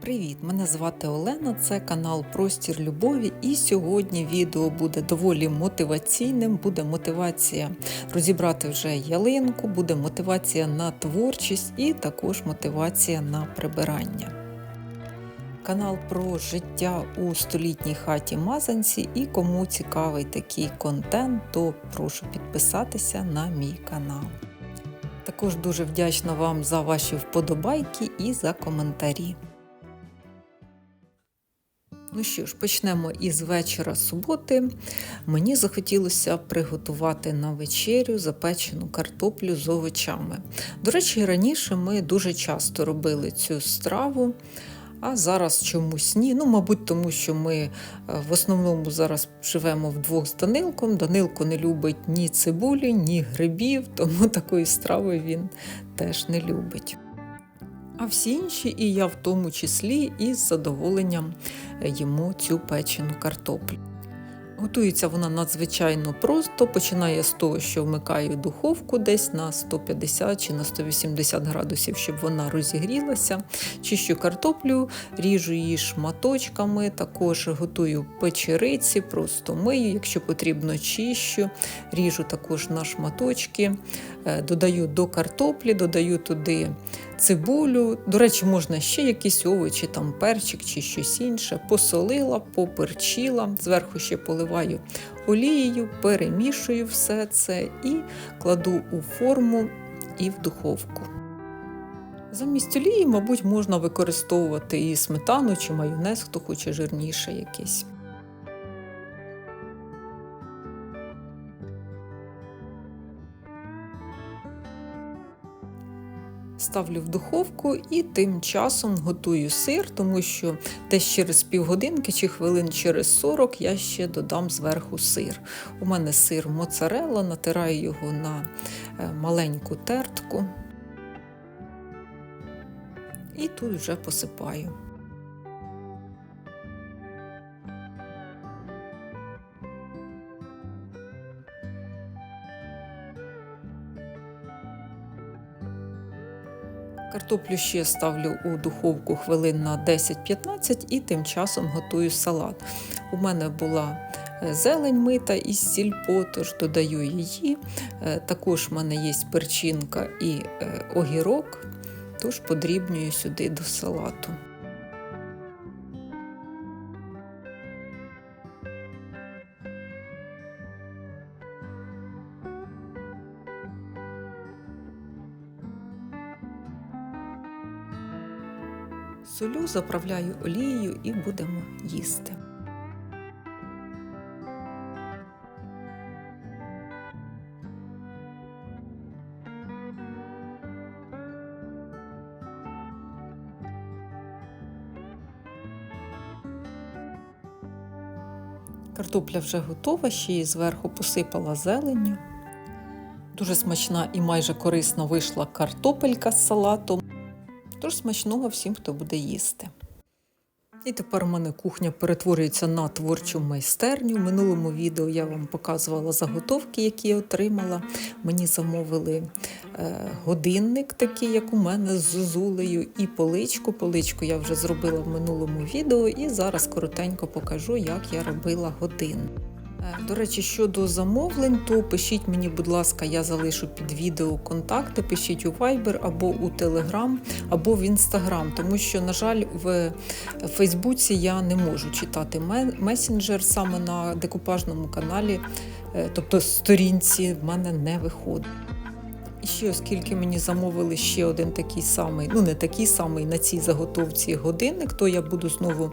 Привіт! Мене звати Олена, це канал Простір Любові. І сьогодні відео буде доволі мотиваційним. Буде мотивація розібрати вже ялинку, буде мотивація на творчість і також мотивація на прибирання. Канал про життя у столітній хаті Мазанці. І кому цікавий такий контент, то прошу підписатися на мій канал. Також дуже вдячна вам за ваші вподобайки і за коментарі. Ну що ж, почнемо із вечора суботи. Мені захотілося приготувати на вечерю запечену картоплю з овочами. До речі, раніше ми дуже часто робили цю страву, а зараз чомусь ні. Ну, мабуть, тому що ми е, в основному зараз живемо вдвох з Данилком. Данилко не любить ні цибулі, ні грибів, тому такої страви він теж не любить. А всі інші, і я в тому числі, із задоволенням йому цю печену картоплю. Готується вона надзвичайно просто. Починає з того, що вмикаю духовку десь на 150 чи на 180 градусів, щоб вона розігрілася. Чищу картоплю, ріжу її шматочками, також готую печериці, просто мию, якщо потрібно, чищу, ріжу також на шматочки, е, додаю до картоплі, додаю туди цибулю. До речі, можна ще якісь овочі, там перчик чи щось інше. Посолила, поперчила, зверху ще поливаю олією, перемішую все це і кладу у форму і в духовку. Замість олії, мабуть, можна використовувати і сметану чи майонез, хто хоче жирніше якийсь. Ставлю в духовку і тим часом готую сир, тому що десь через півгодинки чи хвилин через 40 я ще додам зверху сир. У мене сир моцарелла, натираю його на е, маленьку тертку. І тут вже посипаю. Картоплю ще ставлю у духовку хвилин на 10-15 і тим часом готую салат. У мене була е, зелень мита із сільпо, тож додаю її. Е, також в мене є перчинка і е, огірок, тож подрібнюю сюди до салату. Солю, заправляю олією і будемо їсти. Картопля вже готова, ще її зверху посипала зеленню. Дуже смачна і майже корисно вийшла картопелька з салатом. Тож смачного всім, хто буде їсти. І тепер у мене кухня перетворюється на творчу майстерню. В минулому відео я вам показувала заготовки, які я отримала. Мені замовили е, годинник, такий, як у мене, з зозулею, і поличку. Поличку я вже зробила в минулому відео, і зараз коротенько покажу, як я робила годинник. До речі, щодо замовлень, то пишіть мені, будь ласка, я залишу під відео контакти, пишіть у Viber або у Telegram, або в Instagram, тому що, на жаль, в Фейсбуці я не можу читати месенджер саме на декупажному каналі, е, тобто сторінці в мене не виходить. Ще, оскільки мені замовили ще один такий самий, ну не такий самий на цій заготовці годинник, то я буду знову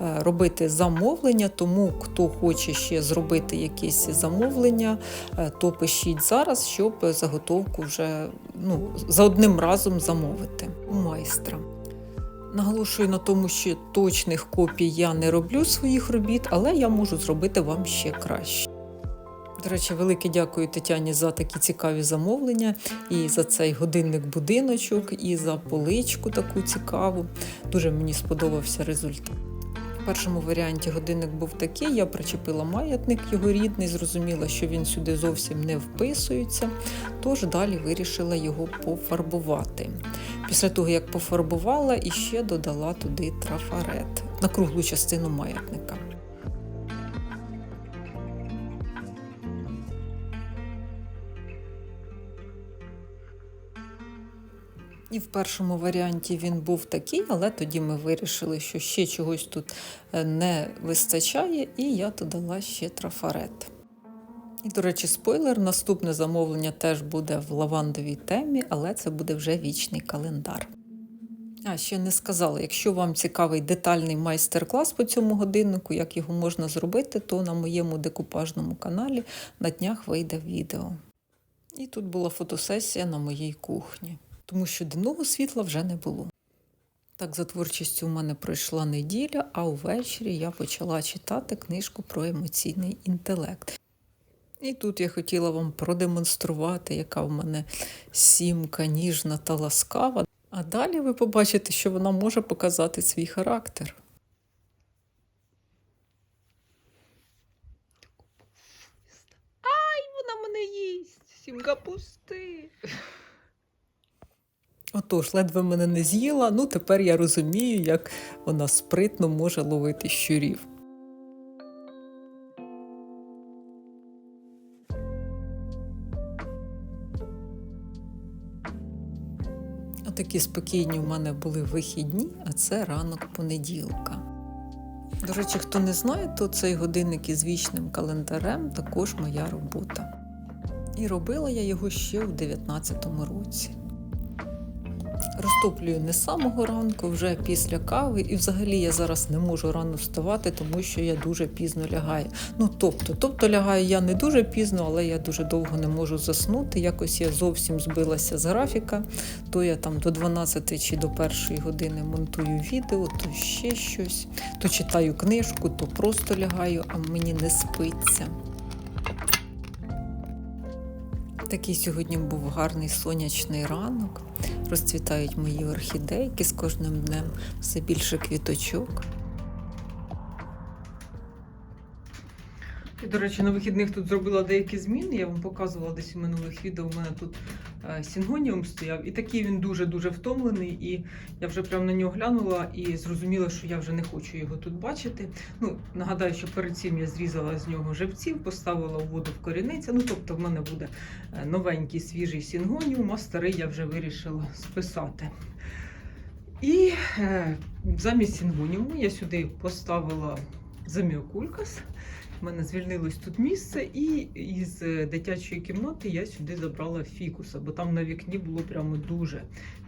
е, робити замовлення. Тому хто хоче ще зробити якесь замовлення, е, то пишіть зараз, щоб заготовку вже ну, за одним разом замовити у майстра. Наголошую на тому, що точних копій я не роблю своїх робіт, але я можу зробити вам ще краще. До речі, велике дякую Тетяні за такі цікаві замовлення, і за цей годинник-будиночок, і за поличку таку цікаву. Дуже мені сподобався результат. В першому варіанті годинник був такий, я причепила маятник його рідний, зрозуміла, що він сюди зовсім не вписується, тож далі вирішила його пофарбувати. Після того, як пофарбувала, і ще додала туди трафарет на круглу частину маятника. І в першому варіанті він був такий, але тоді ми вирішили, що ще чогось тут е, не вистачає, і я додала ще трафарет. І, до речі, спойлер: наступне замовлення теж буде в лавандовій темі, але це буде вже вічний календар. А ще не сказала, якщо вам цікавий детальний майстер-клас по цьому годиннику, як його можна зробити, то на моєму декупажному каналі на днях вийде відео. І тут була фотосесія на моїй кухні, тому що денного світла вже не було. Так, за творчістю у мене пройшла неділя, а увечері я почала читати книжку про емоційний інтелект. І тут я хотіла вам продемонструвати, яка в мене сімка ніжна та ласкава. А далі ви побачите, що вона може показати свій характер. Ай, вона мене їсть. Сімка пусти. Отож, ледве мене не з'їла, ну тепер я розумію, як вона спритно може ловити щурів. Отакі спокійні в мене були вихідні, а це ранок понеділка. До речі, хто не знає, то цей годинник із вічним календарем також моя робота. І робила я його ще у 19-му році. Розтоплюю не з самого ранку, вже після кави, і взагалі я зараз не можу рано вставати, тому що я дуже пізно лягаю. Ну тобто, тобто лягаю я не дуже пізно, але я дуже довго не можу заснути. Якось я зовсім збилася з графіка. То я там до 12 чи до 1 години монтую відео, то ще щось, то читаю книжку, то просто лягаю, а мені не спиться. Такий сьогодні був гарний сонячний ранок. Розцвітають мої орхідейки з кожним днем все більше квіточок. І, до речі, на вихідних тут зробила деякі зміни. Я вам показувала десь у минулих відео. У мене тут е, сінгоніум стояв, і такий він дуже-дуже втомлений. І я вже прямо на нього глянула і зрозуміла, що я вже не хочу його тут бачити. Ну, нагадаю, що перед цим я зрізала з нього живців, поставила у воду в корінниця. Ну, тобто, в мене буде е, новенький свіжий сінгоніум, а старий я вже вирішила списати. І е, замість сінгоніуму я сюди поставила заміокулькас. У мене звільнилось тут місце, і із е, дитячої кімнати я сюди забрала фікуса, бо там на вікні було прямо дуже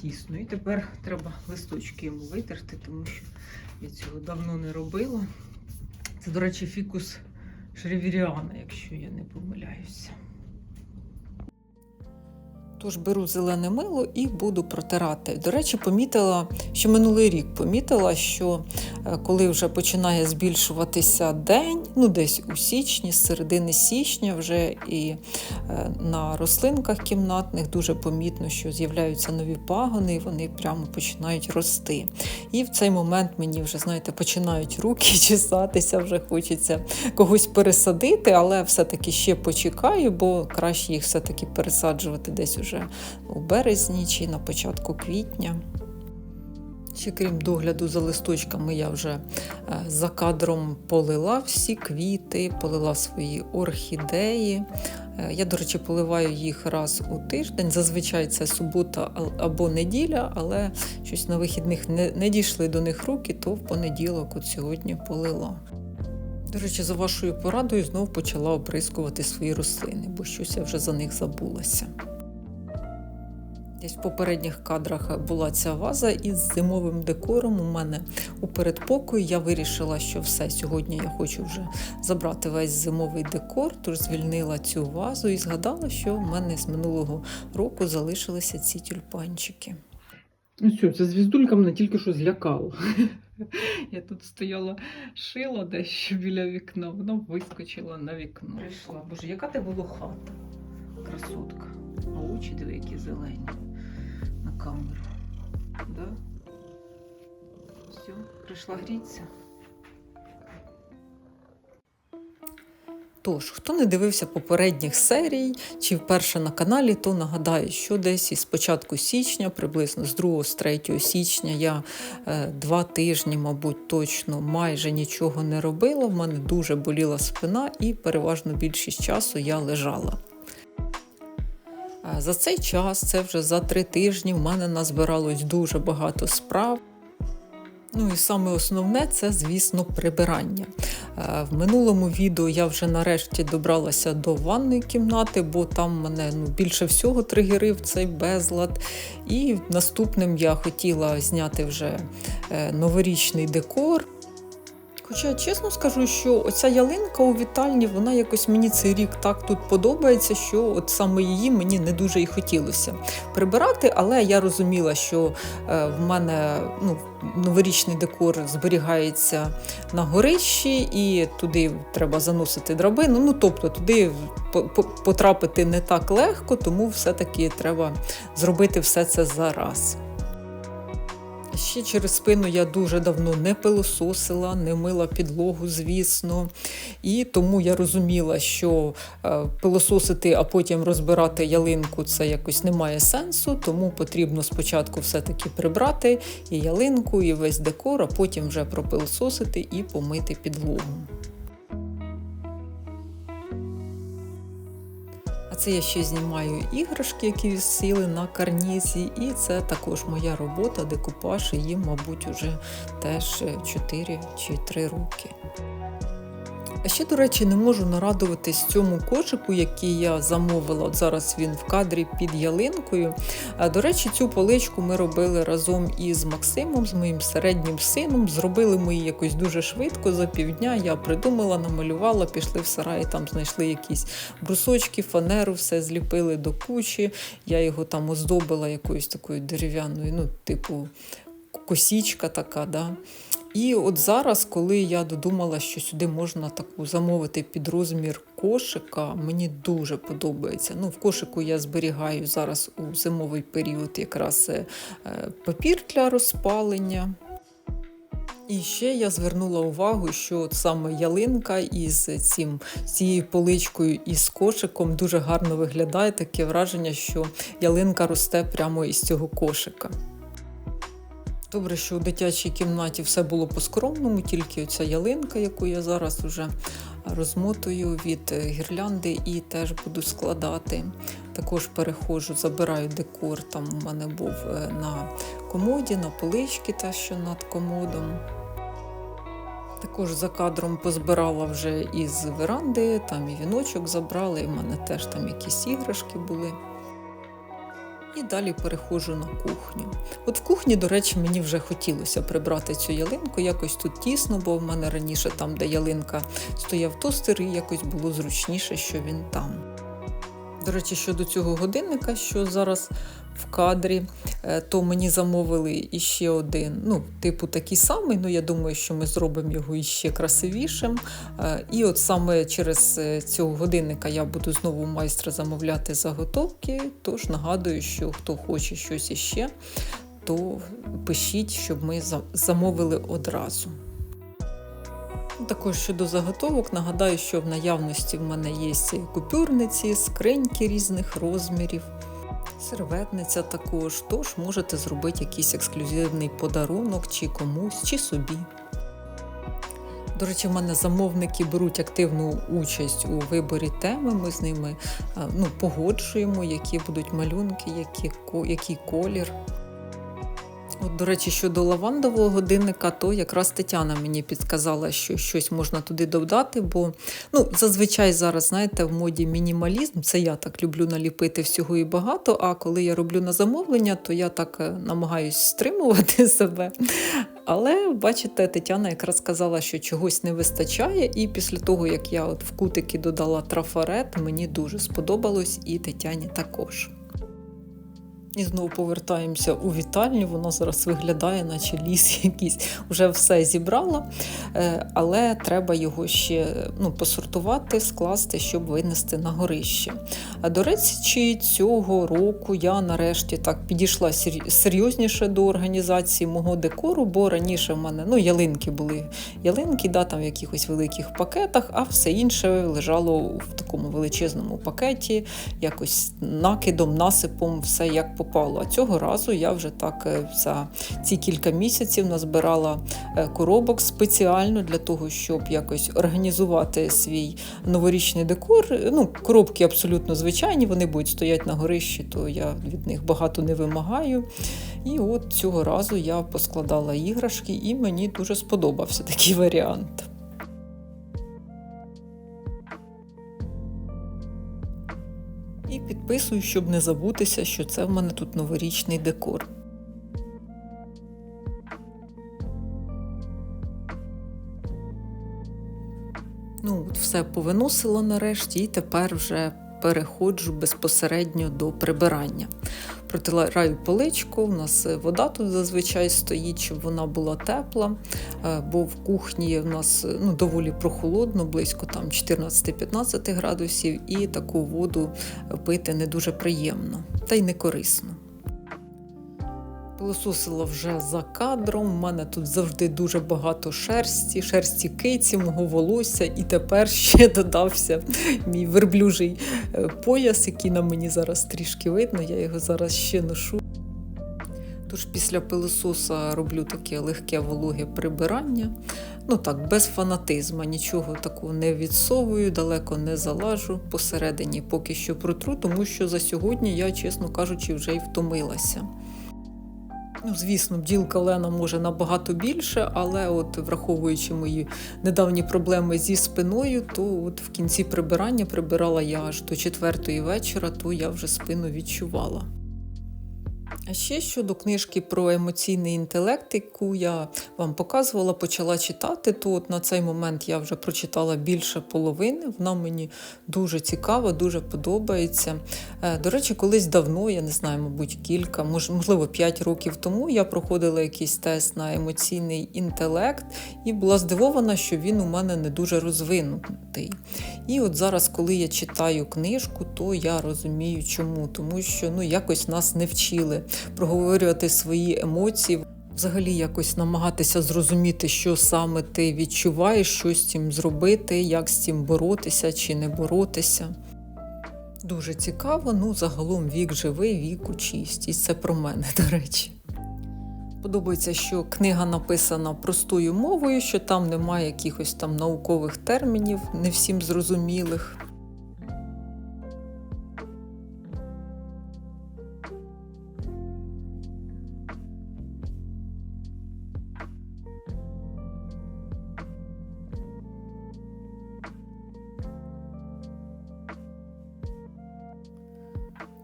тісно. І тепер треба листочки йому витерти, тому що я цього давно не робила. Це, до речі, фікус Шревіріана, якщо я не помиляюся. Тож беру зелене мило і буду протирати. До речі, помітила, що минулий рік помітила, що е, коли вже починає збільшуватися день, ну десь у січні, з середини січня, вже і е, на рослинках кімнатних дуже помітно, що з'являються нові пагони, і вони прямо починають рости. І в цей момент мені вже, знаєте, починають руки чесатися, вже хочеться когось пересадити, але все-таки ще почекаю, бо краще їх все-таки пересаджувати десь уже у березні чи на початку квітня. Ще крім догляду за листочками, я вже е, за кадром полила всі квіти, полила свої орхідеї. Е, Я, до речі, поливаю їх раз у тиждень. Зазвичай це субота або неділя, але щось на вихідних не, не дійшли до них руки, то в понеділок от сьогодні полила. До речі, за вашою порадою знов почала оприскувати свої рослини, бо щось я вже за них забулася. Десь в попередніх кадрах була ця ваза із зимовим декором. У мене у передпокої я вирішила, що все сьогодні я хочу вже забрати весь зимовий декор, тож звільнила цю вазу і згадала, що в мене з минулого року залишилися ці тюльпанчики. Ну все, ця звіздулька мене тільки що злякала. Я тут стояла, шила дещо біля вікна, вона вискочила на вікно. Прийшла. Боже, яка ти волохата, красотка. А очі диви, які зелені камеру. Да? Все, прийшла грітися. Тож, хто не дивився попередніх серій чи вперше на каналі, то нагадаю, що десь із початку січня, приблизно з 2 з 3 січня, я е, два тижні, мабуть, точно майже нічого не робила. В мене дуже боліла спина, і переважно більшість часу я лежала. За цей час, це вже за три тижні, в мене назбиралось дуже багато справ. Ну і саме основне це, звісно, прибирання. Е, В минулому відео я вже нарешті добралася до ванної кімнати, бо там мене ну, більше всього тригерив цей безлад. І наступним я хотіла зняти вже е, новорічний декор. Хоча чесно скажу, що оця ялинка у вітальні, вона якось мені цей рік так тут подобається, що от саме її мені не дуже і хотілося прибирати, але я розуміла, що е, в мене ну, новорічний декор зберігається на горищі, і туди треба заносити драбину. Ну тобто туди по- по- потрапити не так легко, тому все-таки треба зробити все це зараз. Ще через спину я дуже давно не пилососила, не мила підлогу, звісно. І тому я розуміла, що е, пилососити, а потім розбирати ялинку це якось не має сенсу, тому потрібно спочатку все-таки прибрати і ялинку, і весь декор, а потім вже пропилососити і помити підлогу. Це я ще знімаю іграшки, які висіли на карнізі, і це також моя робота, декупаж, їм, мабуть, уже теж 4 чи 3 роки. А ще, до речі, не можу нарадуватись цьому кошику, який я замовила. От зараз він в кадрі під ялинкою. До речі, цю поличку ми робили разом із Максимом, з моїм середнім сином. Зробили ми її якось дуже швидко, за півдня. Я придумала, намалювала, пішли в сарай, там знайшли якісь брусочки, фанеру, все зліпили до кучі. Я його там оздобила якоюсь такою дерев'яною, ну, типу, косічка така. да. І от зараз, коли я додумала, що сюди можна таку замовити під розмір кошика, мені дуже подобається. Ну, в кошику я зберігаю зараз у зимовий період якраз е, папір для розпалення. І ще я звернула увагу, що от саме ялинка із цим, цією поличкою і з кошиком дуже гарно виглядає. Таке враження, що ялинка росте прямо із цього кошика. Добре, що у дитячій кімнаті все було по-скромному, тільки оця ялинка, яку я зараз вже розмотую від е, гірлянди і теж буду складати. Також переходжу, забираю декор. Там у мене був е, на комоді, на полички, та що над комодом. Також за кадром позбирала вже із веранди, там і віночок забрали, і в мене теж там якісь іграшки були. І далі перехожу на кухню. От в кухні, до речі, мені вже хотілося прибрати цю ялинку. Якось тут тісно, бо в мене раніше там, де ялинка стояв тостер, і якось було зручніше, що він там. До речі, щодо цього годинника, що зараз в кадрі, е, то мені замовили іще один, ну, типу такий самий, ну я думаю, що ми зробимо його іще красивішим. Е, І от саме через е, цього годинника я буду знову у майстра замовляти заготовки. Тож нагадую, що хто хоче щось іще, то пишіть, щоб ми замовили одразу. Також щодо заготовок, нагадаю, що в наявності в мене є купюрниці, скриньки різних розмірів, серветниця також, тож можете зробити якийсь ексклюзивний подарунок чи комусь, чи собі. До речі, в мене замовники беруть активну участь у виборі теми. Ми з ними е, ну, погоджуємо, які будуть малюнки, які, який колір. От, до речі, щодо лавандового годинника, то якраз Тетяна мені підказала, що щось можна туди додати, бо ну, зазвичай зараз, знаєте, в моді мінімалізм, це я так люблю наліпити всього і багато. А коли я роблю на замовлення, то я так е, намагаюсь стримувати себе. Але бачите, Тетяна якраз сказала, що чогось не вистачає, і після того, як я от в кутики додала трафарет, мені дуже сподобалось, і Тетяні також. І знову повертаємося у вітальню. Вона зараз виглядає, наче ліс якийсь. Вже все зібрала, Е, але треба його ще ну, посортувати, скласти, щоб винести на горище. А до речі, цього року я нарешті так підійшла серйозніше до організації мого декору, бо раніше в мене ну, ялинки були ялинки, да, там в якихось великих пакетах, а все інше лежало в такому величезному пакеті, якось накидом, насипом, все як попало. А цього разу я вже так е, за ці кілька місяців назбирала е, коробок спеціально для того, щоб якось організувати свій новорічний декор. Ну, коробки абсолютно звичайні, вони будуть стояти на горищі, то я від них багато не вимагаю. І от цього разу я поскладала іграшки, і мені дуже сподобався такий варіант. Підписую, щоб не забутися, що це в мене тут новорічний декор. Ну, от все повиносила нарешті, і тепер вже переходжу безпосередньо до прибирання. Протираю поличку, у нас вода тут зазвичай стоїть, щоб вона була тепла, е, бо в кухні в нас ну, доволі прохолодно, близько там 14-15 градусів, і таку воду пити не дуже приємно, та й не корисно. Пилососила вже за кадром. У мене тут завжди дуже багато шерсті, шерсті киці, мого волосся, і тепер ще додався мій верблюжий е, пояс, який на мені зараз трішки видно. Я його зараз ще ношу. Тож після пилососа роблю таке легке вологе прибирання. Ну так, без фанатизму, нічого такого не відсовую, далеко не залажу. Посередині поки що протру, тому що за сьогодні я, чесно кажучи, вже й втомилася. Ну, звісно, бділка Лена може набагато більше, але от враховуючи мої недавні проблеми зі спиною, то от в кінці прибирання прибирала я аж до четвертої вечора, то я вже спину відчувала. А ще щодо книжки про емоційний інтелект, яку я вам показувала, почала читати, то от на цей момент я вже прочитала більше половини. Вона мені дуже цікава, дуже подобається. Е, До речі, колись давно, я не знаю, мабуть, кілька, мож- можливо, 5 років тому я проходила якийсь тест на емоційний інтелект і була здивована, що він у мене не дуже розвинутий. І от зараз, коли я читаю книжку, то я розумію, чому. Тому що ну, якось нас не вчили проговорювати свої емоції. Взагалі якось намагатися зрозуміти, що саме ти відчуваєш, що з цим зробити, як з цим боротися чи не боротися. Дуже цікаво, ну загалом вік живий, вік учість. І це про мене, до речі. Подобається, що книга написана простою мовою, що там немає якихось там наукових термінів, не всім зрозумілих.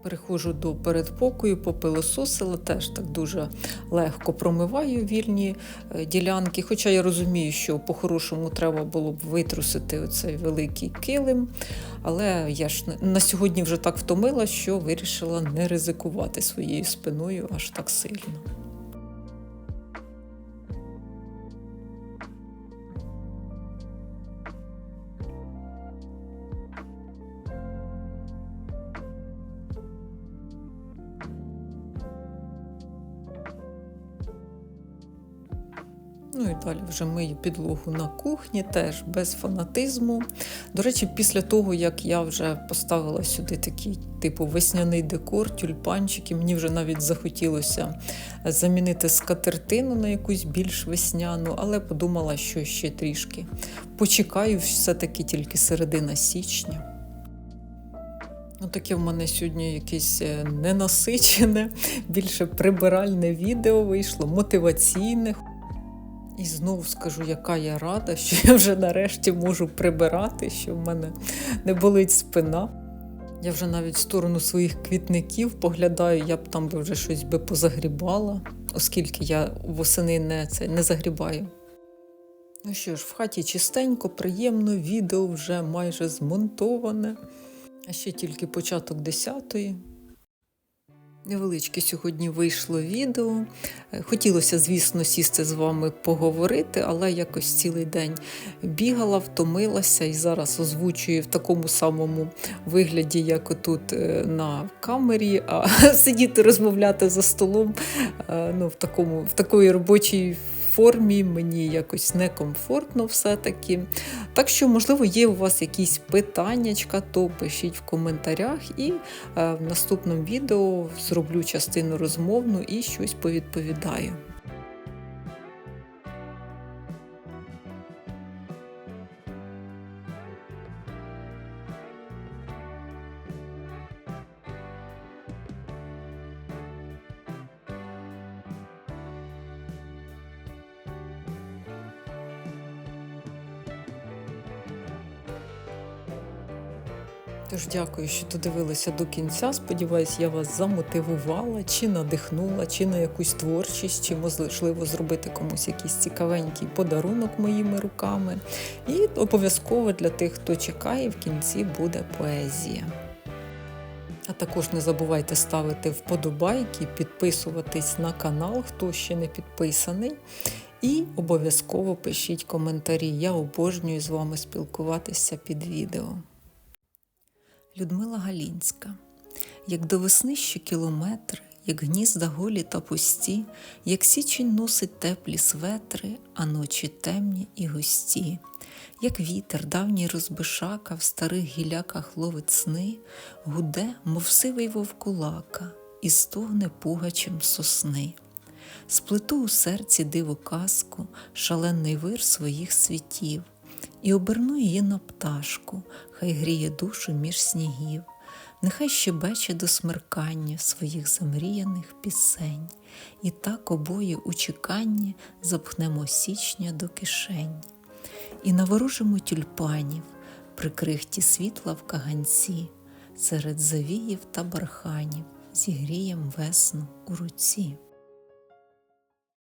Переходжу до передпокою, попилососила, теж так дуже легко промиваю вільні е, ділянки. Хоча я розумію, що по-хорошому треба було б витрусити оцей великий килим. Але я ж на- на сьогодні вже так втомила, що вирішила не ризикувати своєю спиною аж так сильно. Ну і далі вже мию підлогу на кухні, теж без фанатизму. До речі, після того, як я вже поставила сюди такий типу весняний декор, тюльпанчики, мені вже навіть захотілося замінити скатертину на якусь більш весняну, але подумала, що ще трішки почекаю, все-таки тільки середина січня. Ну, таке в мене сьогодні якесь е, ненасичене, більше прибиральне відео вийшло, мотиваційне. І знову скажу, яка я рада, що я вже нарешті можу прибирати, що в мене не болить спина. Я вже навіть в сторону своїх квітників поглядаю, я б там би вже щось би позагрібала, оскільки я восени не, це, не загрібаю. Ну що ж, в хаті чистенько, приємно, відео вже майже змонтоване. А ще тільки початок десятої. Невеличке сьогодні вийшло відео. Е, Хотілося, звісно, сісти з вами поговорити, але якось цілий день бігала, втомилася і зараз озвучую в такому самому вигляді, як отут е, на камері, а сидіти розмовляти за столом е, ну, в, такому, в такої робочій формі мені якось некомфортно все-таки. Так що, можливо, є у вас якісь питаннячка, то пишіть в коментарях, і е, в наступному відео зроблю частину розмовну і щось повідповідаю. Дякую, що додивилися до кінця. Сподіваюсь, я вас замотивувала, чи надихнула, чи на якусь творчість, чи можливо зробити комусь якийсь цікавенький подарунок моїми руками. І обов'язково для тих, хто чекає, в кінці буде поезія. А також не забувайте ставити вподобайки, підписуватись на канал, хто ще не підписаний. І обов'язково пишіть коментарі. Я обожнюю з вами спілкуватися під відео. Людмила Галінська. Як до весни ще кілометри, як гнізда голі та пусті, як січень носить теплі светри, а ночі темні і густі, як вітер давній розбишака в старих гіляках ловить сни, гуде, мов сивий вовкулака, і стогне пугачем сосни. Сплету у серці диво казку, шалений вир своїх світів, і оберну її на пташку, хай гріє душу між снігів, нехай щебече до смеркання своїх замріяних пісень, і так обоє у чеканні запхнемо січня до кишень, і наворожимо тюльпанів, прикрихті світла в каганці, серед завіїв та барханів зігрієм весну у руці.